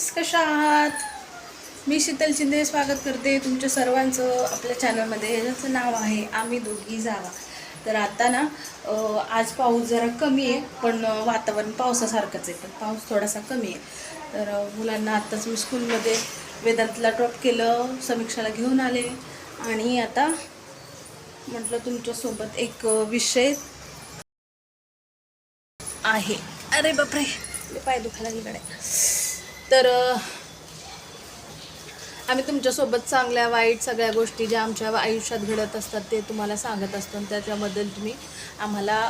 Friends कशा आहात? मी शीतल शिंदे स्वागत करते तुमच्या सर्वांचं आपल्या चॅनलमध्ये ह्याचं नाव आहे आम्ही दोघी जावा. तर आता ना आज पाऊस जरा कमी आहे पण वातावरण पावसासारखंच आहे. पण पाऊस थोडासा कमी आहे. तर मुलांना आत्ताच मी स्कूलमध्ये वेदांतला ड्रॉप केलं समीक्षाला घेऊन आले. आणि आता म्हटलं तुमच्यासोबत एक विषय आहे. अरे बापरे पाय दुखायला गेले तर आम्ही तुमच्यासोबत चांगल्या वाईट सगळ्या गोष्टी ज्या आमच्या आयुष्यात घडत असतात ते तुम्हाला सांगत असतो आणि त्याच्याबद्दल तुम्ही आम्हाला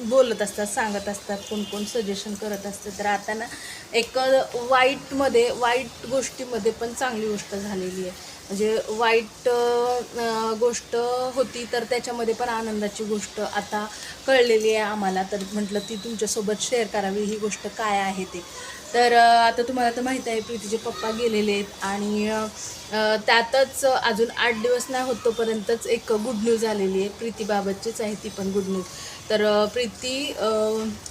बोलत असतात सांगत असतात कोण कोण सजेशन करत असते. तर आता ना एक वाईटमध्ये वाईट गोष्टीमध्ये पण चांगली गोष्ट झालेली आहे. म्हणजे वाईट गोष्ट होती तर त्याच्यामध्ये पण आनंदाची गोष्ट आता कळलेली आहे आम्हाला. तर म्हटलं ती तुमच्यासोबत शेअर करावी ही गोष्ट काय आहे ते. तर आता तुम्हाला तर माहीत आहे प्रीतीचे पप्पा गेलेले आहेत आणि त्यातच अजून आठ दिवस नाही होत तोपर्यंतच एक गुड न्यूज आलेली आहे. प्रीतीबाबतचीच आहे ती पण गुड न्यूज तर प्रीती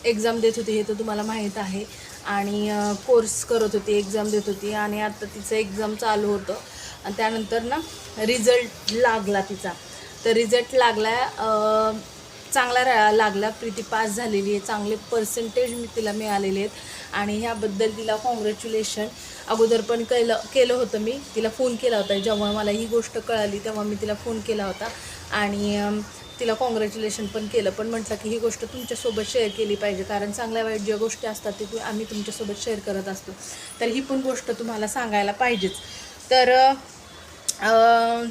एक्झाम देत होती हे तर तुम्हाला माहीत आहे. आणि कोर्स करत होती एक्झाम देत होती. आणि आता तिचं एक्झाम चालू होतं. आणि त्यानंतर ना रिझल्ट लागला तिचा. तर रिझल्ट लागला चांगला रा लागला. प्रीती पास झालेली आहे. चांगले पर्सेंटेज मी तिला मिळालेले आहेत. आणि ह्याबद्दल तिला कॉंग्रॅच्युलेशन अगोदर पण केलं केलं होतं मी. तिला फोन केला होता. जेव्हा मला ही गोष्ट कळाली तेव्हा मी तिला फोन केला होता. आणि तिला कॉंग्रॅच्युलेशन पण केलं. पण म्हटलं की ही गोष्ट तुमच्यासोबत शेअर केली पाहिजे. कारण चांगल्या वाईट ज्या गोष्टी असतात ते आम्ही तुमच्यासोबत शेअर करत असतो. तर ही पण गोष्ट तुम्हाला सांगायला पाहिजेच. तर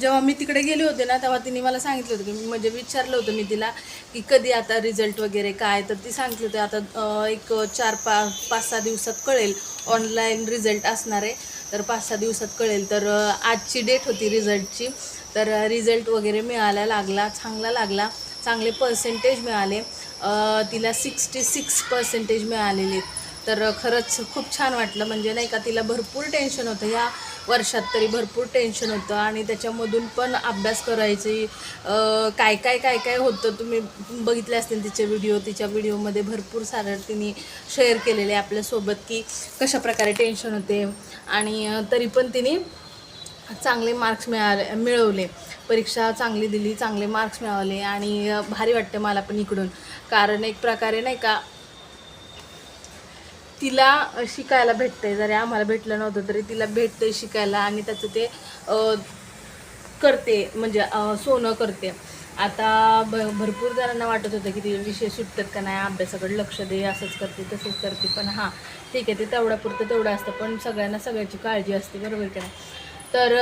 जेव्हा मी तिकडे गेले होते ना तेव्हा तिने मला सांगितलं होतं की मी म्हणजे विचारलं होतं मी तिला की कधी आता रिझल्ट वगैरे काय? तर ती सांगितलं होती आता एक चार पा पाच सहा दिवसात कळेल ऑनलाईन रिझल्ट असणार आहे. तर पाच सहा दिवसात कळेल. तर आजची डेट होती रिझल्टची तर रिझल्ट वगैरे मिळायला लागला चांगला लागला. चांगले पर्सेंटेज मिळाले. तिला सिक्स्टी सिक्स पर्सेंटेज मिळालेले. तर खरंच खूप छान वाटलं. म्हणजे नाही का तिला भरपूर टेन्शन होतं. ह्या वर्षात तरी भरपूर टेन्शन होतं आणि त्याच्यामधून पण अभ्यास करायची. काय काय काय काय होतं तुम्ही बघितले असतील तिचे व्हिडिओ तिच्या व्हिडिओमध्ये भरपूर सारं तिने शेअर केलेले आपल्यासोबत की कशा प्रकारे टेन्शन होते. आणि तरी पण तिने चांगले मार्क्स मिळाले मिळवले. परीक्षा चांगली दिली चांगले मार्क्स मिळवले आणि भारी वाटते मला पण इकडून. कारण एक प्रकारे नाही का तिला शिकायला भेटतंय. जरी आम्हाला भेटलं नव्हतं तरी तिला भेटतंय शिकायला आणि त्याचं ते करते. म्हणजे सोनं करते. आता भ भरपूर जणांना वाटत होतं की ते विषय सुटतात का नाही अभ्यासाकडे लक्ष दे असंच करते तसंच करते. पण हां ठीक आहे ते तेवढ्यापुरतं तेवढं असतं. पण सगळ्यांना सगळ्याची काळजी असते बरोबर की नाही? तर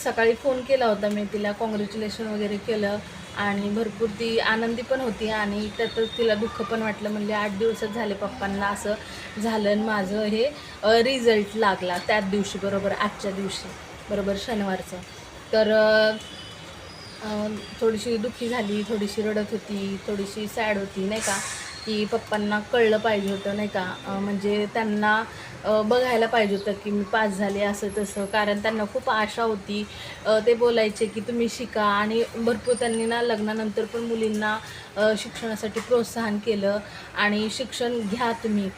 सकाळी फोन केला होता मी तिला. कॉंग्रॅच्युलेशन वगैरे केलं. आणि भरपूर ती आनंदी पण होती आणि त्यातच तिला दुःख पण वाटलं. म्हणजे आठ दिवसच झाले पप्पांना असं झालं आणि माझं हे रिझल्ट लागला त्याच दिवशी बरोबर आजच्या दिवशी बरोबर शनिवारचं. तर थोडीशी दुःखी झाली थोडीशी रडत होती थोडीशी सॅड होती नाही का? की पप्पांना कळलं पाहिजे होतं नाही का? म्हणजे त्यांना बघायला पाहिजे होतं की मी पास झाले असं तसं. कारण त्यांना खूप आशा होती. ते बोलायचे की तुम्ही शिका. आणि भरपूर त्यांनी ना लग्नानंतर पण मुलींना शिक्षणासाठी प्रोत्साहन केलं. आणि शिक्षण घ्या तुम्ही.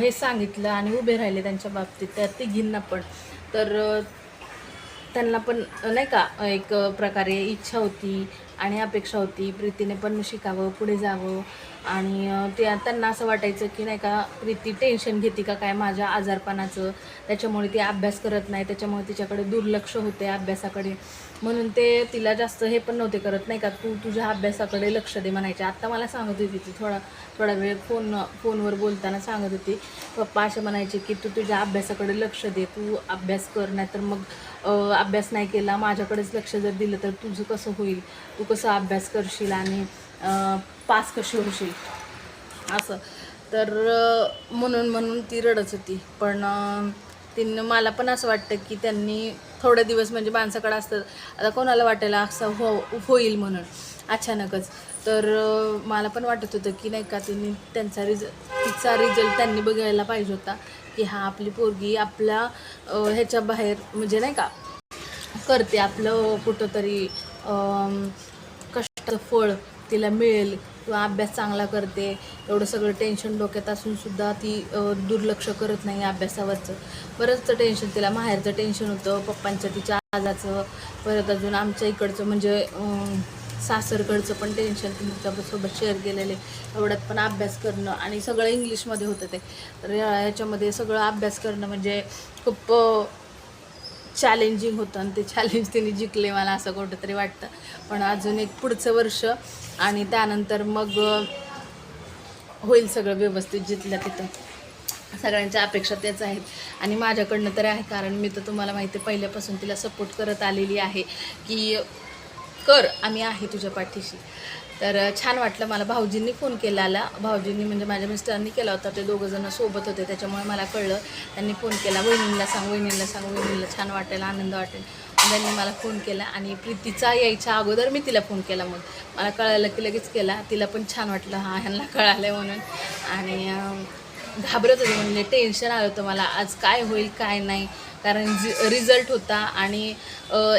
हे सांगितलं आणि उभे राहिले त्यांच्या बाबतीत त्या तिघींना पण. तर त्यांना पण नाही का एक प्रकारे इच्छा होती. आणि अपेक्षा होती प्रीतीने पण शिकावं पुढे जावं. आणि ते त्यांना असं वाटायचं की नाही का प्रीती टेन्शन घेते का काय माझ्या आजारपणाचं? त्याच्यामुळे ती अभ्यास करत नाही त्याच्यामुळे तिच्याकडे दुर्लक्ष होते अभ्यासाकडे. म्हणून ते तिला जास्त हे पण नव्हते करत नाही का तू तुझ्या अभ्यासाकडे लक्ष दे म्हणायचे. आत्ता मला सांगत होती ती थोडा थोडा वेळ फोन फोनवर बोलताना सांगत होती. पप्पा असे म्हणायचे की तू तुझ्या अभ्यासाकडे लक्ष दे तू अभ्यास कर नाहीतर मग अभ्यास नाही केला माझ्याकडेच लक्ष जर दिलं तर तुझं कसं होईल? तू कसा अभ्यास करशील आणि पास कशी होशील? असं. तर म्हणून म्हणून ती रडत होती. पण तिनं मला पण असं वाटतं की त्यांनी थोडे दिवस म्हणजे माणसाकडे असतं. आता कोणाला वाटायला असं हो होईल म्हणून? अचानकच. तर मला पण वाटत होतं की नाही का तिने त्यांचा रिज तिचा रिझल्ट त्यांनी बघायला पाहिजे होता. की हा आपली पोरगी आपल्या ह्याच्या बाहेर म्हणजे नाही का करते आपलं कुठंतरी कष्टाचं फळ तिला मिळेल किंवा अभ्यास चांगला करते एवढं सगळं टेन्शन डोक्यात असूनसुद्धा ती दुर्लक्ष करत नाही अभ्यासावरचं. बरंचसं टेन्शन तिला माहेरचं टेन्शन होतं पप्पांचं तिच्या आजाचं परत अजून आमच्या इकडचं म्हणजे सासरकडचं पण टेन्शन तुमच्यासोबत शेअर केलेले. एवढ्यात पण अभ्यास करणं आणि सगळं इंग्लिशमध्ये होतं ते. तर या- याच्यामध्ये सगळं अभ्यास करणं म्हणजे खूप चॅलेंजिंग होतं आणि ते चॅलेंज तिने जिंकले मला असं कुठं तरी वाटतं. पण अजून एक पुढचं वर्ष आणि त्यानंतर मग होईल सगळं व्यवस्थित जिथल्या तिथं. सगळ्यांच्या अपेक्षा त्याच आहेत. आणि माझ्याकडनं तर आहे कारण मी तर तुम्हाला माहिती आहे पहिल्यापासून तिला सपोर्ट करत आलेली आहे की कर आम्ही आहे तुझ्या पाठीशी. तर छान वाटलं मला भाऊजींनी फोन केलाला. भाऊजींनी म्हणजे माझ्या मिस्टरांनी केला होता ते दोघंजणं सोबत होते त्याच्यामुळे मला कळलं. त्यांनी फोन केला वहिनींना सांग वहिनींना सांग वहिनीला छान वाटेल आनंद वाटेल. त्यांनी मला फोन केला आणि प्रीतीचा यायच्या अगोदर मी तिला फोन केला मग. मला कळायला की लगेच केला. तिला पण छान वाटलं हा ह्यांना कळालं आहे म्हणून. आणि घाबरत होते म्हणजे टेन्शन आलं होतं मला. आज काय होईल काय नाही. कारण रिझल्ट होता आणि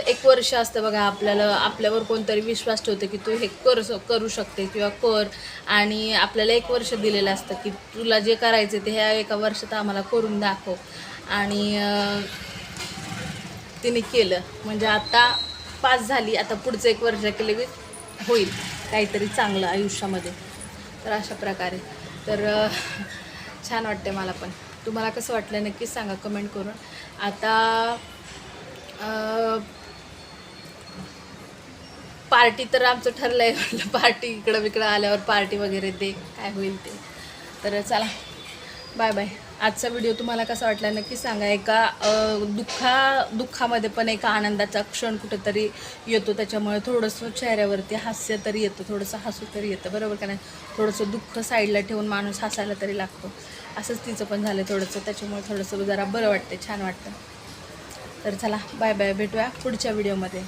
एक वर्ष असतं बघा आपल्याला आपल्यावर कोणतरी विश्वास ठेवतो की तू हे कर करू शकते किंवा कर. आणि आपल्याला एक वर्ष दिलेलं असतं की तुला जे करायचं ते ह्या एका वर्षात आम्हाला करून दाखव. आणि तिने केलं. म्हणजे आता पास झाली आता पुढचं एक वर्ष केलं की होईल. काहीतरी चांगलं आयुष्यामध्ये. तर अशा प्रकारे. तर छान वाटते मला पण. तुम्हाला कसं वाटलं नक्कीच सांगा कमेंट करून. आता पार्टी तर आमचं ठरलं आहे म्हटलं पार्टी इकडं विकडं आल्यावर पार्टी वगैरे दे. काय होईल ते. तर चला. बाय बाय आजचा व्हिडिओ तुम्हाला कसा वाटला नक्की सांगा. एका दुःखा दुःखामध्ये पण एका आनंदाचा क्षण कुठेतरी येतो. त्याच्यामुळे थोडंसं चेहऱ्यावरती हास्य तरी येतं थोडंसं हसू तरी येतं. बरोबर का नाही? थोडंसं दुःख साईडला ठेवून माणूस हसायला तरी लागतो. असंच तिचं पण झालं थोडंसं. त्याच्यामुळे थोडंसं जरा बरं वाटतं छान वाटतं तर चला बाय बाय भेटूया पुढच्या व्हिडिओमध्ये